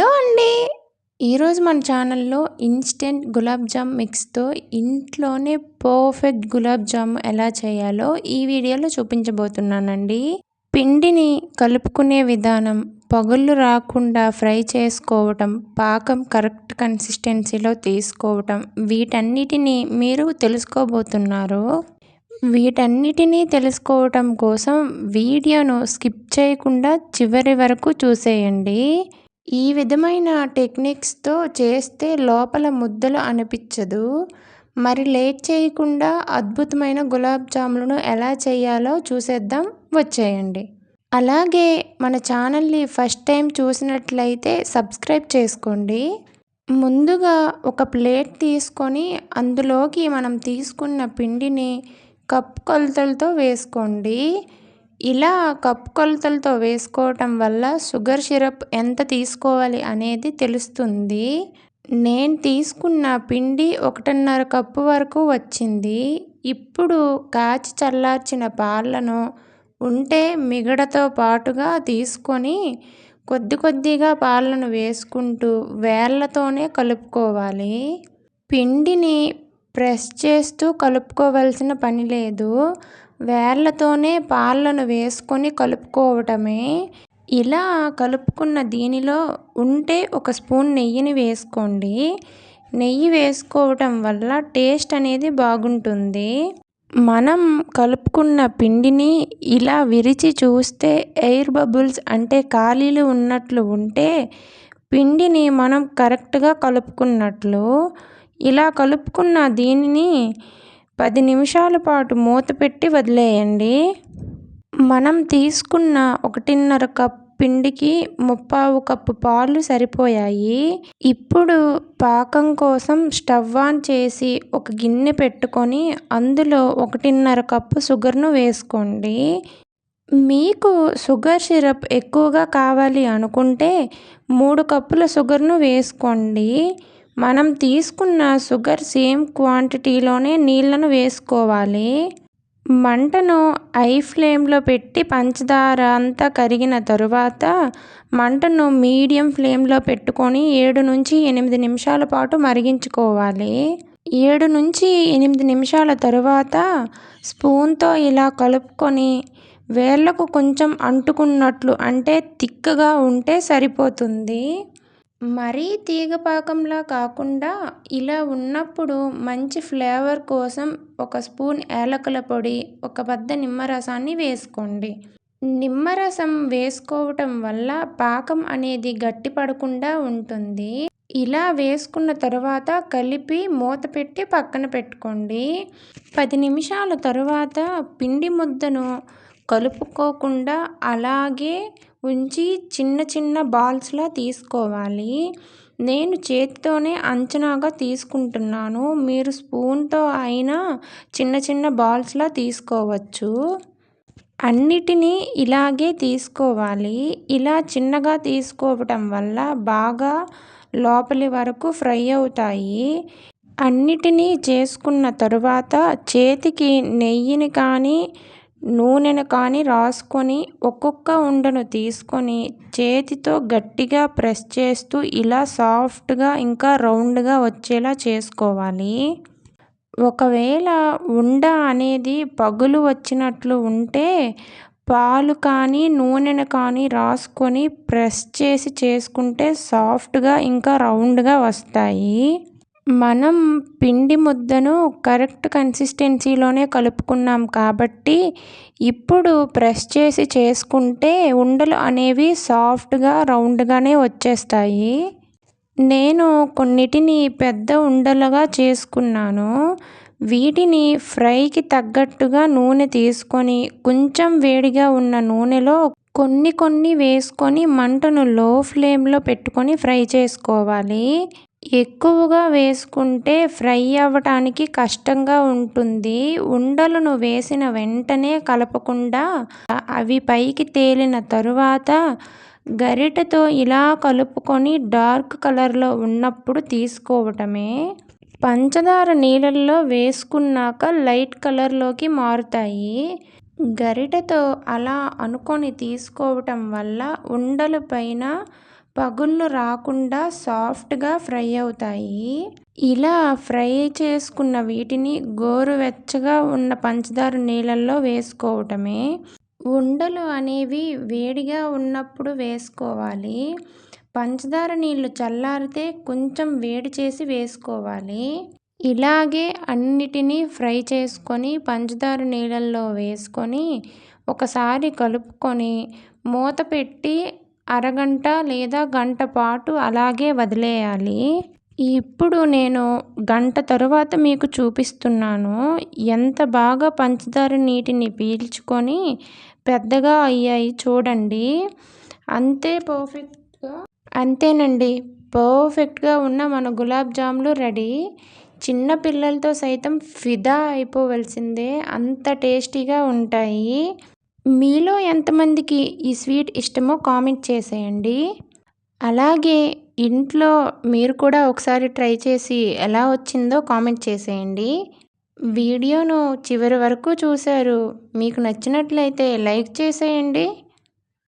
Hello అండి. ఈరోజు మన ఛానల్లో ఇన్స్టెంట్ గులాబ్ జామ్ మిక్స్తో ఇంట్లోనే పర్ఫెక్ట్ గులాబ్ జామ్ ఎలా చేయాలో ఈ వీడియోలో చూపించబోతున్నానండి. పిండిని కలుపుకునే విధానం పగుళ్ళు రాకుండా ఫ్రై చేసుకోవటం పాకం కరెక్ట్ కన్సిస్టెన్సీలో తీసుకోవటం వీటన్నిటిని మీరు తెలుసుకోబోతున్నారు. వీటన్నిటినీ తెలుసుకోవటం కోసం వీడియోను స్కిప్ చేయకుండా చివరి వరకు చూసేయండి. ఈ విధమైన టెక్నిక్స్తో చేస్తే లోపల ముద్దలు అనిపించదు. మరి లేట్ చేయకుండా అద్భుతమైన గులాబ్ జాములను ఎలా చేయాలో చూసేద్దాం. వచ్చేయండి. అలాగే మన ఛానల్ని ఫస్ట్ టైం చూసినట్లయితే సబ్స్క్రైబ్ చేసుకోండి. ముందుగా ఒక ప్లేట్ తీసుకొని అందులోకి మనం తీసుకున్న పిండిని కప్ కొలతలతో వేసుకోండి. ఇలా కప్పు కొలతలతో వేసుకోవటం వల్ల షుగర్ సిరప్ ఎంత తీసుకోవాలి అనేది తెలుస్తుంది. నేను తీసుకున్న పిండి ఒకటిన్నర కప్పు వరకు వచ్చింది. ఇప్పుడు కాచి చల్లార్చిన పాలను ఉంటే మిగడతో పాటుగా తీసుకొని కొద్ది కొద్దిగా పాలను వేసుకుంటూ వేళ్ళతోనే కలుపుకోవాలి. పిండిని ప్రెస్ చేస్తూ కలుపుకోవాల్సిన పని లేదు. వేళ్ళతోనే పాలను వేసుకొని కలుపుకోవటమే. ఇలా కలుపుకున్న దీనిలో ఉంటే ఒక స్పూన్ నెయ్యిని వేసుకోండి. నెయ్యి వేసుకోవటం వల్ల టేస్ట్ అనేది బాగుంటుంది. మనం కలుపుకున్న పిండిని ఇలా విరిచి చూస్తే ఎయిర్ బబుల్స్ అంటే ఖాళీలు ఉన్నట్లు ఉంటే పిండిని మనం కరెక్ట్గా కలుపుకున్నట్లు. ఇలా కలుపుకున్న దీనిని పది నిమిషాల పాటు మూత పెట్టి వదిలేయండి. మనం తీసుకున్న ఒకటిన్నర కప్ పిండికి ముప్పావు కప్పు పాలు సరిపోయాయి. ఇప్పుడు పాకం కోసం స్టవ్ ఆన్ చేసి ఒక గిన్నె పెట్టుకొని అందులో ఒకటిన్నర కప్పు షుగర్ను వేసుకోండి. మీకు షుగర్ సిరప్ ఎక్కువగా కావాలి అనుకుంటే మూడు కప్పుల షుగర్ను వేసుకోండి. మనం తీసుకున్న షుగర్ సేమ్ క్వాంటిటీలోనే నీళ్ళను వేసుకోవాలి. మంటను ఐ ఫ్లేమ్లో పెట్టి పంచదార అంతా కరిగిన తరువాత మంటను మీడియం ఫ్లేమ్లో పెట్టుకొని ఏడు నుంచి ఎనిమిది నిమిషాల పాటు మరిగించుకోవాలి. ఏడు నుంచి ఎనిమిది నిమిషాల తరువాత స్పూన్తో ఇలా కలుపుకొని వేళ్ళకు కొంచెం అంటుకున్నట్లు అంటే తిక్కగా ఉంటే సరిపోతుంది. మరీ తీగ పాకంలా కాకుండా ఇలా ఉన్నప్పుడు మంచి ఫ్లేవర్ కోసం ఒక స్పూన్ ఏలకుల పొడి ఒక పెద్ద నిమ్మరసాన్ని వేసుకోండి. నిమ్మరసం వేసుకోవటం వల్ల పాకం అనేది గట్టిపడకుండా ఉంటుంది. ఇలా వేసుకున్న తర్వాత కలిపి మూత పెట్టి పక్కన పెట్టుకోండి. పది నిమిషాల తరువాత పిండి ముద్దను కలుపుకోకుండా అలాగే ఉంచి చిన్న చిన్న బాల్స్లా తీసుకోవాలి. నేను చేతితోనే అంచనాగా తీసుకుంటున్నాను. మీరు స్పూన్తో అయినా చిన్న చిన్న బాల్స్లా తీసుకోవచ్చు. అన్నిటినీ ఇలాగే తీసుకోవాలి. ఇలా చిన్నగా తీసుకోవటం వల్ల బాగా లోపలి వరకు ఫ్రై అవుతాయి. అన్నిటినీ చేసుకున్న తరువాత చేతికి నెయ్యిని కానీ నూనెను కానీ రాసుకొని ఒక్కొక్క ఉండను తీసుకొని చేతితో గట్టిగా ప్రెస్ చేస్తూ ఇలా సాఫ్ట్గా ఇంకా రౌండ్గా వచ్చేలా చేసుకోవాలి. ఒకవేళ ఉండ అనేది పగులు వచ్చినట్లు ఉంటే పాలు కానీ నూనెను కానీ రాసుకొని ప్రెస్ చేసి చేసుకుంటే సాఫ్ట్గా ఇంకా రౌండ్గా వస్తాయి. మనం పిండి ముద్దను కరెక్ట్ కన్సిస్టెన్సీలోనే కలుపుకున్నాం కాబట్టి ఇప్పుడు ప్రెస్ చేసి చేసుకుంటే ఉండలు అనేవి సాఫ్ట్గా రౌండ్గానే వచ్చేస్తాయి. నేను కొన్నిటిని పెద్ద ఉండలుగా చేసుకున్నాను. వీటిని ఫ్రైకి తగ్గట్టుగా నూనె తీసుకొని కొంచెం వేడిగా ఉన్న నూనెలో కొన్ని కొన్ని వేసుకొని మంటను లో ఫ్లేమ్లో పెట్టుకొని ఫ్రై చేసుకోవాలి. ఎక్కువగా వేసుకుంటే ఫ్రై అవ్వటానికి కష్టంగా ఉంటుంది. ఉండలను వేసిన వెంటనే కలపకుండా అవి పైకి తేలిన తరువాత గరిటెతో ఇలా కలుపుకొని డార్క్ కలర్లో ఉన్నప్పుడు తీసుకోవటమే. పంచదార నీళ్ళల్లో వేసుకున్నాక లైట్ కలర్లోకి మారుతాయి. గరిటెతో అలా అనుకొని తీసుకోవటం వల్ల ఉండల పైన పగుళ్ళు రాకుండా సాఫ్ట్గా ఫ్రై అవుతాయి. ఇలా ఫ్రై చేసుకున్న వీటిని గోరువెచ్చగా ఉన్న పంచదార నీళ్ళల్లో వేసుకోవటమే. ఉండలు అనేవి వేడిగా ఉన్నప్పుడు వేసుకోవాలి. పంచదార నీళ్ళు చల్లారితే కొంచెం వేడి చేసి వేసుకోవాలి. ఇలాగే అన్నిటినీ ఫ్రై చేసుకొని పంచదార నీళ్ళల్లో వేసుకొని ఒకసారి కలుపుకొని మూత పెట్టి అరగంట లేదా గంట పాటు అలాగే వదిలేయాలి. ఇప్పుడు నేను గంట తరువాత మీకు చూపిస్తున్నాను. ఎంత బాగా పంచదార నీటిని పీల్చుకొని పెద్దగా అయ్యాయి చూడండి. అంతే పర్ఫెక్ట్గా అంతేనండి. పర్ఫెక్ట్గా ఉన్న మన గులాబ్ జాములు రెడీ. చిన్న పిల్లలతో సైతం ఫిదా అయిపోవలసిందే. అంత టేస్టీగా ఉంటాయి. మీలో ఎంతమందికి ఈ స్వీట్ ఇష్టమో కామెంట్ చేసేయండి. అలాగే ఇంట్లో మీరు కూడా ఒకసారి ట్రై చేసి ఎలా వచ్చిందో కామెంట్ చేసేయండి. వీడియోను చివరి వరకు చూశారు. మీకు నచ్చినట్లయితే లైక్ చేసేయండి.